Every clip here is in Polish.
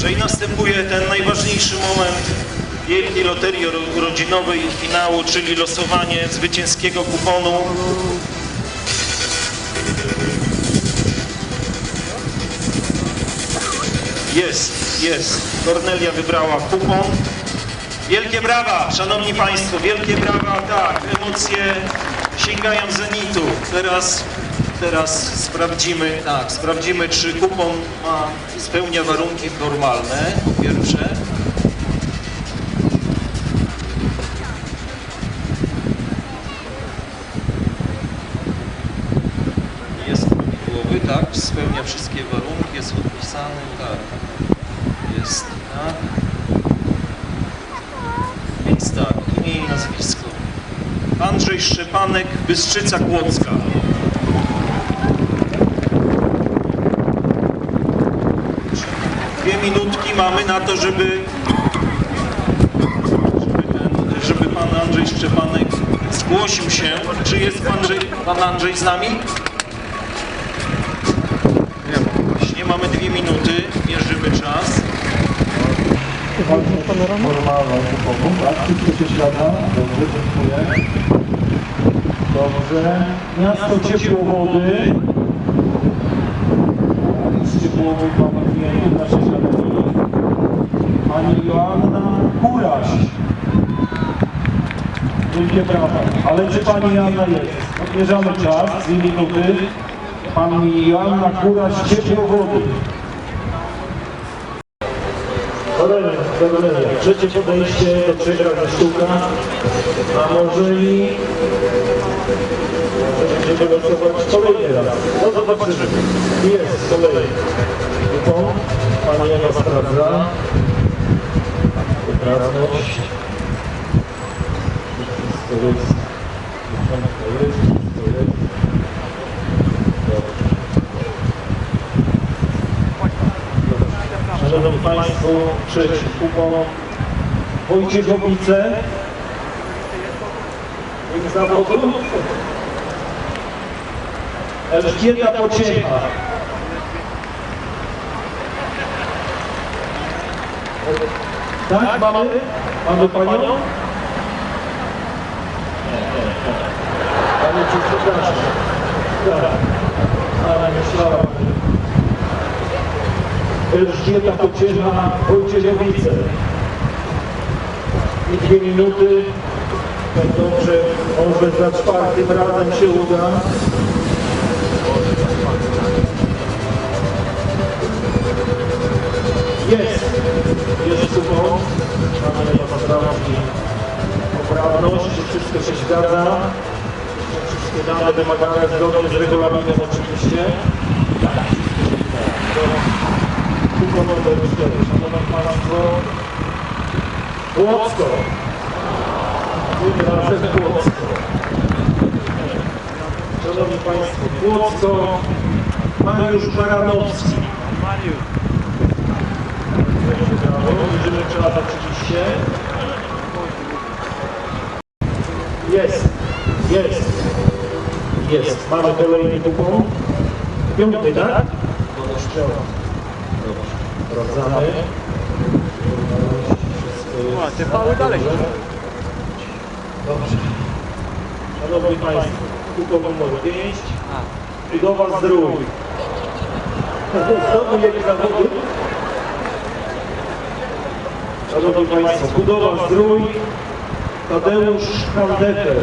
Dobrze, i następuje ten najważniejszy moment wielkiej loterii ro- urodzinowej finału, czyli losowanie zwycięskiego kuponu. Jest, jest. Kornelia wybrała kupon. Wielkie brawa, szanowni państwo, wielkie brawa, tak, emocje sięgają zenitu. Teraz, teraz sprawdzimy, tak, sprawdzimy, czy kupon ma, spełnia warunki formalne, po pierwsze. Jest prawidłowy, tak, spełnia wszystkie warunki, jest podpisany, tak, jest, tak. Więc tak, imię i nazwisko. Andrzej Szczepanek, Bystrzyca Kłodzka. Minutki mamy na to, żeby, żeby, pan Andrzej Szczepanek zgłosił się. Czy jest pan, Andrzej, pan Andrzej z nami? Nie mamy dwie minuty, mierzymy czas. Formalną typową, tak? Wszystko się zgadza? Dobrze, dziękuję. Dobrze. Miasto Ciepłowody. Z Ciepłowy mamy klientów naszej galerii. Pani Joanna Kuraś. Wielkie brawa. Ale czy Pani Joanna jest? Odmierzamy czas, dwie minuty. Pani Joanna Kuraś, Ciepłowody. Kolejne, kolejne. Trzecie podejście to trzech razy sztuka. A może i... Będziemy losować kolejny raz. No zobaczymy. Jest kolejny. Ewa sprawdza. Poprawność. Wszystko jest. Wszystko jest. Wszystko jest. Szanowni Państwo, trzeci kupon. Wojciechowice. Zawodu. Elżbieta Pociecha. Tak, mamy? Mamy Panią? Nie, nie, nie. Pani przepraszam. Tak. Ale myślałam, Elżbieta Pociecha, Wojciechowice. I dwie minuty. Tak dobrze, może za czwartym razem się uda. Jest! Supą. Mamy poprawki. Poprawność, czy wszystko się zgadza. Wszystkie dane wymagane zgodnie z regulaminem oczywiście. Tak, wszystko się zgadza. Kupon numer 4. Szanowni Państwo, Płocko. Tym razem Płocko. Szanowni Państwo, Płocko, Mariusz Baranowski. Brawo, Widzimy czas oczywiście. Jest, jest, jest. Mamy kolejny kupon. Piąty, tak? Dobrze. Sprawdzamy. Wszystko jest Te pały dalej. Dobrze. Szanowni Państwo, kupon numer 5. Budowa zdrój. Znowu jak zawody. Szanowni Państwo, budowa zdrój. Tadeusz Kandefer.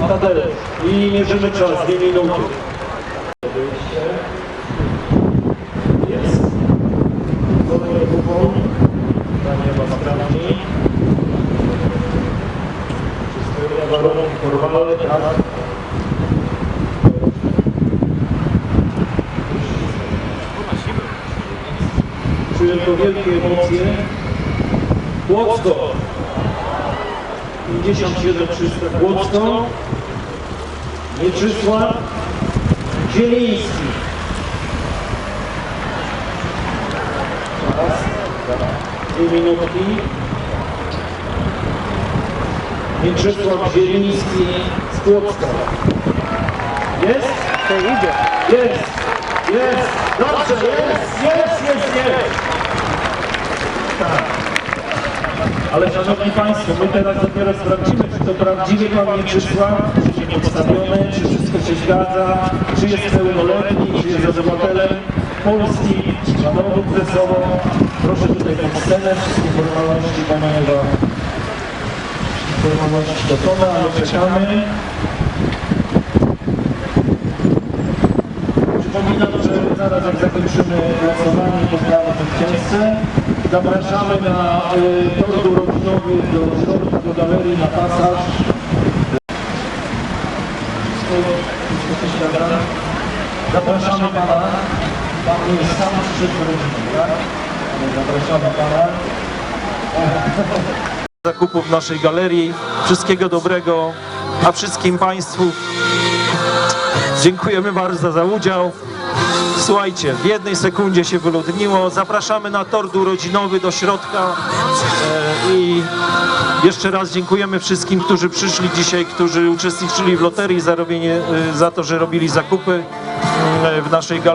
Tadeusz. I mierzymy czas, dwie minuty. Jest. Kupon. Panie Bastrami. Czy spełnia warunki formalne? Tak. Czuję to wielkie emocje. Płocko. 57 300 Płocko. Mieczysław Zieliński. Czas. Dwie minutki. Mieczysław Zieliński z Płocka. Jest? To idzie. Jest! Jest! Dobrze, jest! Jest! Jest! Jest! Ale szanowni Państwo, my teraz dopiero sprawdzimy, czy to prawdziwy Pan Mieczysław, czy nie podstawiony, czy wszystko się zgadza, czy jest pełnoletni, czy jest obywatelem Polski, ma dowód. Proszę tutaj na scenę, wszystkie formalności Pana Ewa. Formalności dokona, ale czekamy. Przypominam, zaraz jak zakończymy głosowanie, poznamy zwycięzcę. Zapraszamy na y, tor urodzinowy do środka, do galerii, na pasaż. Zapraszamy Pana. Pan jest sam przed rodziną, tak? Zapraszamy Pana. Zakupów naszej galerii. Wszystkiego dobrego, a wszystkim Państwu Dziękujemy bardzo za udział. Słuchajcie, w jednej sekundzie się wyludniło. Zapraszamy na tort urodzinowy do środka e, i jeszcze raz dziękujemy wszystkim, którzy przyszli dzisiaj, którzy uczestniczyli w loterii za, robienie, e, za to, że robili zakupy e, w naszej galerii.